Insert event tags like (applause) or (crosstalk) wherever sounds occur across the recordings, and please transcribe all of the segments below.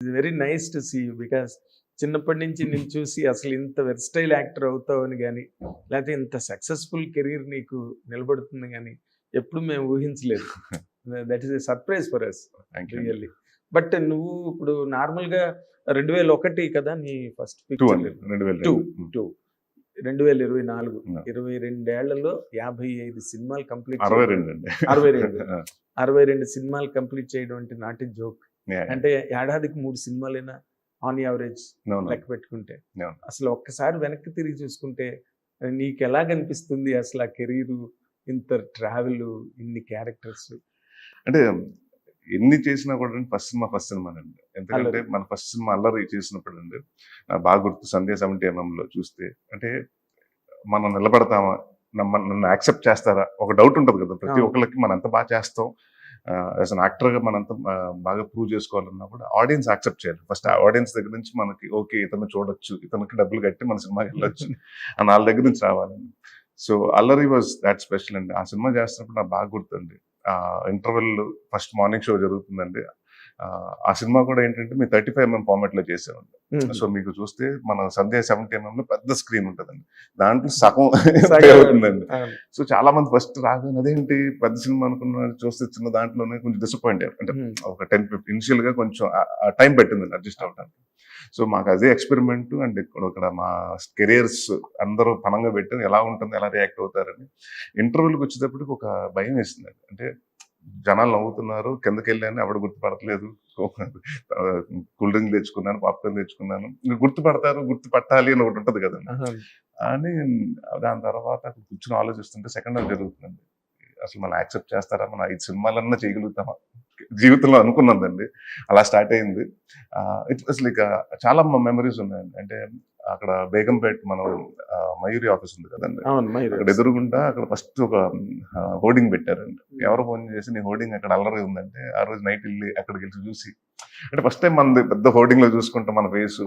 It's very nice to see because చిన్నప్పటి నుంచి నేను చూసి అసలు ఇంత వెర్స్టైల్ యాక్టర్ అవుతావు అని కానీ లేకపోతే ఇంత సక్సెస్ఫుల్ కెరీర్ నీకు నిలబడుతుంది కానీ ఎప్పుడు మేము ఊహించలేదు. That is a surprise for us you really but నువ్వు ఇప్పుడు నార్మల్గా రెండు వేల ఒకటి కదా నీ ఫస్ట్ టూ పిక్చర్. రెండు. టూ రెండు వేల ఇరవై నాలుగు. Yeah. ఇరవై రెండేళ్ళలో యాభై ఐదు సినిమాలు కంప్లీట్ అరవై రెండు అరవై రెండు. (laughs) అరవై రెండు సినిమాలు కంప్లీట్ చేయడం అంటే నాట్ జోక్ అంటే ఏడాదికి మూడు సినిమాలైనా ఆన్ యావరేజ్. లెక్క పెట్టుకుంటే. అసలు ఒక్కసారి వెనక్కి తిరిగి చూసుకుంటే నీకు ఎలా కనిపిస్తుంది అసలు ఆ కెరీర్ ఇంత ట్రావెల్ ఇన్ని క్యారెక్టర్స్ అంటే ఎన్ని చేసినా కూడా ఫస్ట్ సినిమా ఫస్ట్ సినిమా అండి ఎందుకంటే. మన ఫస్ట్ సినిమా అల్లరి చేసినప్పుడు అండి బాగా గుర్తు సంధ్య సెవెంటీ లో చూస్తే అంటే మనం నిలబడతామా నమ్మ నన్ను యాక్సెప్ట్ చేస్తారా ఒక డౌట్ ఉంటుంది కదా ప్రతి. ఒక్కరికి మనం ఎంత బాగా చేస్తాం యాజ్ అన్ యాక్టర్గా మనంత బాగా ప్రూవ్ చేసుకోవాలన్నప్పుడు ఆడియన్స్ యాక్సెప్ట్ చేయాలి. ఫస్ట్ ఆడియన్స్ దగ్గర నుంచి మనకి ఓకే ఇతను చూడొచ్చు ఇతనికి డబ్బులు కట్టి మన సినిమాకి వెళ్ళొచ్చు (laughs) అని వాళ్ళ దగ్గర నుంచి రావాలండి సో అల్లరి వాజ్ దాట్ స్పెషల్ అండి. ఆ సినిమా చేస్తున్నప్పుడు నాకు బాగా గుర్తుంది ఇంటర్వెల్ ఫస్ట్ మార్నింగ్ షో జరుగుతుందండి. ఆ, సినిమా కూడా ఏంటంటే మేము థర్టీ ఫైవ్ ఎంఎం ఫార్మాట్లో చేసామండి సో మీకు చూస్తే మన సంధ్య సెవెంటీ ఎంఎం లో పెద్ద స్క్రీన్ ఉంటుందండి. దాంట్లో సగం అవుతుందండి (laughs) సో చాలా మంది ఫస్ట్ రాగానే అదేంటి పెద్ద సినిమా అనుకున్న చూస్తే చిన్న దాంట్లోనే కొంచెం డిసప్పాయింట్ అయ్యారు. అంటే ఒక టెన్ ఫిఫ్టీ ఇనిషియల్గా కొంచెం టైం పెట్టింది అడ్జస్ట్ అవడానికి. సో మాకు అదే ఎక్స్పెరిమెంట్ అండ్ ఇక్కడ ఇక్కడ మా కెరియర్స్ అందరూ పనంగా పెట్టి ఎలా ఉంటుంది ఎలా రియాక్ట్ అవుతారని ఇంటర్వ్యూలకు వచ్చేటప్పటికి ఒక భయం వేసింది అంటే జనాలు నవ్వుతున్నారు. కిందకి వెళ్ళాను ఎవడు గుర్తుపడట్లేదు. (laughs) కూల్ డ్రింక్ తెచ్చుకున్నాను పాప్కార్న్ తెచ్చుకున్నాను. గుర్తుపడతారు గుర్తుపట్టాలి అని ఒకటి ఉంటుంది కదండి. అని దాని తర్వాత అక్కడ కూర్చొని ఆలోచిస్తుంటే సెకండ్ హాఫ్ జరుగుతుందండి. అసలు మనం యాక్సెప్ట్ చేస్తారా? మన ఐదు సినిమాలన్నా చేయగలుగుతామా? జీవితంలో అనుకున్నదండి అలా స్టార్ట్ అయింది. ఇట్ వాస్ లైక్ చాలా మెమరీస్ ఉన్నాయండి. అంటే అక్కడ బేగంపేట్ మనం మయూరి ఆఫీస్ ఉంది కదండి. అక్కడ ఎదురుగుండా అక్కడ ఫస్ట్ ఒక హోర్డింగ్ పెట్టారండి ఎవరు ఫోన్ చేసి నీ హోర్డింగ్ అక్కడ అల్లరి ఉందంటే ఆ రోజు నైట్ వెళ్ళి అక్కడికి వెళ్ళి చూసి. అంటే ఫస్ట్ టైం మనది పెద్ద హోర్డింగ్లో చూసుకుంటాం మన ఫేస్.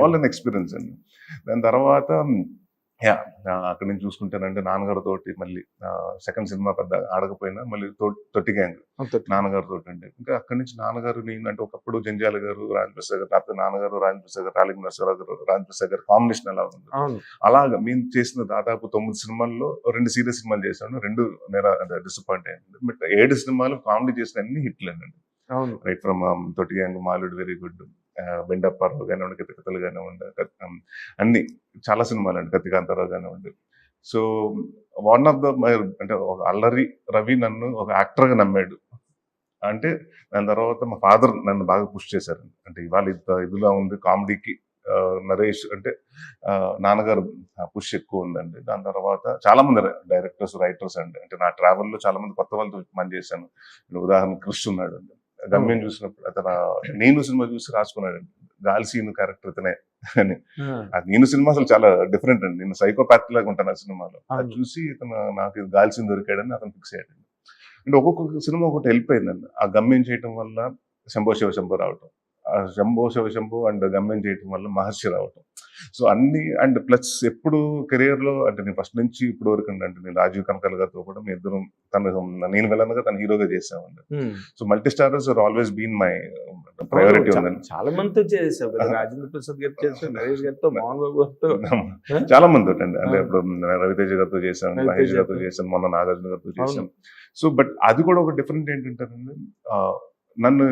ఆల్ అన్ ఎక్స్పీరియన్స్ అండి. దాని తర్వాత యా. అక్కడ నుంచి చూసుకుంటానంటే నాన్నగారు తోటి మళ్ళీ సెకండ్ సినిమా పెద్ద ఆడకపోయినా మళ్ళీ తొట్టి గ్యాంగ్. నాన్నగారు తోటి అండి. ఇంకా అక్కడి నుంచి నాన్నగారు నేను అంటే ఒకప్పుడు జంజాల గారు రాజ్ ప్రసాద్ గారు లేకపోతే నాన్నగారు రాజ్ ప్రసాద్ గారు రాలింగ్ నరసరావు గారు రాజ్ ప్రసాద్ గారు కాంబినేషన్ ఎలా ఉంది. అలాగా మేము చేసిన దాదాపు తొమ్మిది సినిమాల్లో రెండు సీరియస్ సినిమాలు చేశాను. రెండు నేర డిసప్పాయింట్ అయ్యింది బట్ ఏడు సినిమాలు కామెడీ చేసిన అన్ని హిట్లు అండి. అవును. రైట్ ఫ్రమ్ తొట్టి గ్యాంగ్ మాలుడు వెరీ గుడ్ బెండప్పారావు కానివ్వండి కథకథలు కానివ్వండి అన్ని చాలా సినిమాలు అండి కత్తికాంతారావు కానివ్వండి. సో వన్ ఆఫ్ ద అంటే ఒక అల్లరి రవి నన్ను ఒక యాక్టర్గా నమ్మాడు. అంటే దాని తర్వాత మా ఫాదర్ నన్ను బాగా పుష్ చేశారు. అంటే ఇవాళ ఇంత ఇదిలా ఉంది కామెడీకి నరేష్ అంటే నాన్నగారు పుష్ ఎక్కువ ఉందండి. దాని తర్వాత చాలా మంది డైరెక్టర్స్ రైటర్స్ అండి. అంటే నా ట్రావెల్లో చాలా మంది కొత్త వాళ్ళతో పని చేశాను ఉదాహరణ కృష్ ఉన్నాడు అండి గమ్యం చూసినప్పుడు అతను నేను సినిమా చూసి రాసుకున్నాడు. గాలి సీను క్యారెక్టర్ ఇతనే అని. నేను సినిమా అసలు చాలా డిఫరెంట్ అండి. నేను సైకోపాత్ లాగా ఉంటాను ఆ సినిమాలో. అది. చూసి ఇతను నాకు ఇది గాలి సీన్ దొరికాడని అతను ఫిక్స్ అయ్యాడు అంటే ఒక్కొక్క సినిమా ఒకటి వెళ్ళిపోయిందండి. ఆ గమ్యం చేయటం వల్ల శంభో శివ శంభో రావటం. శంభో శివ శంభో అండ్ గమ్యం చేయటం వల్ల మహర్షి రావటం. సో అన్ని అండ్ ప్లస్ ఎప్పుడు కెరియర్లో అంటే నేను ఫస్ట్ నుంచి ఇప్పుడు వరకు అండి అంటే నేను రాజీవ్ కనకాల గారితో కూడా మీ ఇద్దరం తను నేను వెళ్ళనగా తను హీరోగా చేసామండి. So multi starrers are always been my priority ఉందండి. చాలా మందితో చేసావు రాజేంద్ర ప్రసాద్ గారు నరేష్ గారితో మోహన్ బాబు గారితో చాలా మంది అండి అంటే. ఇప్పుడు రవితేజ గారితో చేశాను మహేష్ గారితో. చేశాను మొన్న నాగార్జున గారితో. చేశాను సో బట్ అది కూడా ఒక డిఫరెంట్ ఏంటంటారండి నన్ను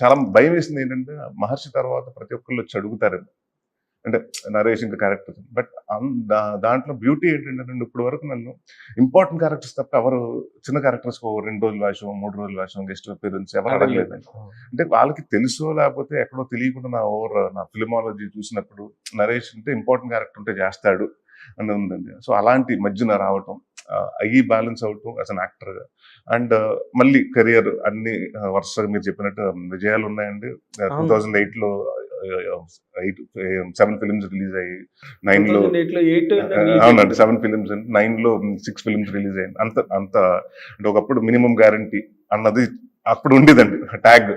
చాలా భయం వేసింది ఏంటంటే మహర్షి తర్వాత ప్రతి ఒక్కళ్ళు వచ్చి అడుగుతారండి అంటే నరేష్ ఇంకా క్యారెక్టర్స్ బట్ దాంట్లో బ్యూటీ ఏంటంటే ఇప్పటి వరకు నన్ను ఇంపార్టెంట్ క్యారెక్టర్స్ తప్ప ఎవరు చిన్న క్యారెక్టర్స్ రెండు రోజులు వేషం మూడు రోజులు వేషం గెస్ట్ అపీరెన్స్ ఎవరు అడగలేదండి. అంటే వాళ్ళకి తెలుసో లేకపోతే ఎక్కడో తెలియకుండా నా ఓవర్ నా ఫిలిమాలజీ చూసినప్పుడు నరేష్ అంటే ఇంపార్టెంట్ క్యారెక్టర్ ఉంటే చేస్తాడు అని ఉందండి. సో అలాంటి మధ్యన రావటం అయ్యి బ్యాలెన్స్ అవటం యాజ్ అన్ యాక్టర్గా అండ్ మళ్ళీ కెరియర్ అన్ని వరుసగా మీరు చెప్పినట్టు విజయాలు ఉన్నాయండి. టూ. థౌజండ్ ఎయిట్లో ఎయిట్ సెవెన్ ఫిల్మ్స్ రిలీజ్ అయ్యి నైన్లో అవునండి సెవెన్ ఫిలిమ్స్ నైన్లో సిక్స్ ఫిలిమ్స్ రిలీజ్ అయ్యింది అంత అంత అంటే ఒకప్పుడు మినిమం గ్యారంటీ అన్నది అప్పుడు ఉండేదండి tag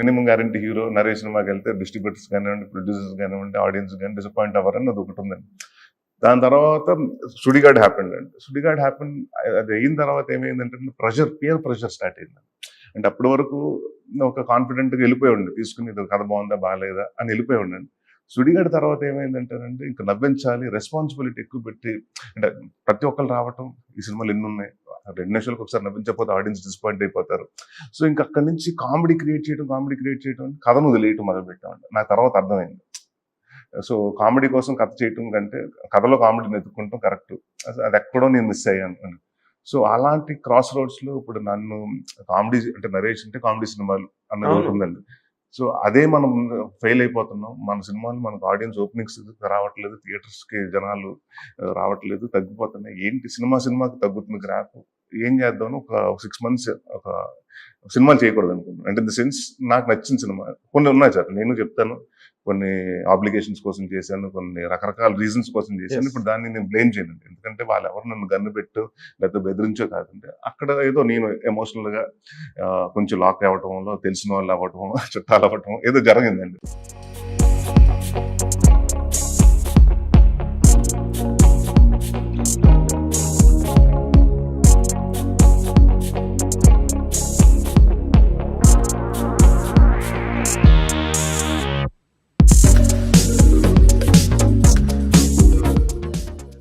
minimum guarantee hero Naresh సినిమాకి వెళ్తే డిస్ట్రిబ్యూటర్స్ కానివ్వండి ప్రొడ్యూసర్స్ కానివ్వండి ఆడియన్స్ కానీ డిసప్పాయింట్ అవ్వరని అది ఒకటి ఉందండి దాని తర్వాత సుడిగాడ్ హ్యాపెండ్ అంటే సుడిగాడ్ హ్యాపెన్ అది అయిన తర్వాత ఏమైందంటే ప్రెషర్ పియర్ ప్రెషర్ స్టార్ట్ అయింది. అంటే అప్పటి వరకు ఒక కాన్ఫిడెంట్గా వెళ్ళిపోయి ఉండే తీసుకుని ఇది కథ బాగుందా బాగాలేదా అని వెళ్ళిపోయి ఉండండి సుడిగాడి తర్వాత ఏమైందంటేనంటే ఇంకా నవ్వించాలి రెస్పాన్సిబిలిటీ ఎక్కువ పెట్టి అంటే ప్రతి ఒక్కరు రావటం ఈ సినిమాలు ఎన్ని ఉన్నాయి? రెండు నిమిషాలకు ఒకసారి నవ్వించకపోతే ఆడియన్స్ డిసప్పాయింట్ అయిపోతారు. సో ఇంకా అక్కడి నుంచి కామెడీ క్రియేట్ చేయడం కామెడీ క్రియేట్ చేయడం కథను వదిలేయటం మొదలు పెట్టామండి నాకు తర్వాత అర్థమైంది. సో కామెడీ కోసం కథ చేయటం కంటే కథలో కామెడీని ఎత్తుకుంటాం కరెక్ట్. అది ఎక్కడో నేను మిస్ అయ్యాను. అని సో అలాంటి క్రాస్ రోడ్స్లో ఇప్పుడు నన్ను కామెడీ అంటే నరేష్ అంటే కామెడీ సినిమాలు అన్నది. ఒకటి ఉందండి సో అదే మనం ఫెయిల్ అయిపోతున్నాం. మన సినిమాలు మనకు ఆడియన్స్ ఓపెనింగ్స్ రావట్లేదు. థియేటర్స్కి జనాలు రావట్లేదు. తగ్గిపోతున్నాయి. ఏంటి? సినిమా సినిమాకి తగ్గుతుంది గ్రాఫ్. ఏం చేద్దాం ఒక సిక్స్ మంత్స్ ఒక సినిమాలు చేయకూడదు అనుకుంటున్నాను అంటే ఇన్ ద సెన్స్ నాకు నచ్చిన సినిమా. కొన్ని ఉన్నాయి సార్ నేను చెప్తాను. కొన్ని ఆబ్లిగేషన్స్ కోసం చేశాను కొన్ని రకరకాల రీజన్స్ కోసం చేశాను. ఇప్పుడు దాన్ని నేను బ్లేమ్ చేయను ఎందుకంటే వాళ్ళు ఎవరు నన్ను గన్ను పెట్టు లేకపోతే బెదిరించో కాదంటే. అక్కడ ఏదో నేను ఎమోషనల్గా ఆ, కొంచెం లాక్ అవ్వటంలో తెలిసిన వాళ్ళు అవ్వటం (laughs) చుట్టాలు అవ్వటం ఏదో జరిగిందండి.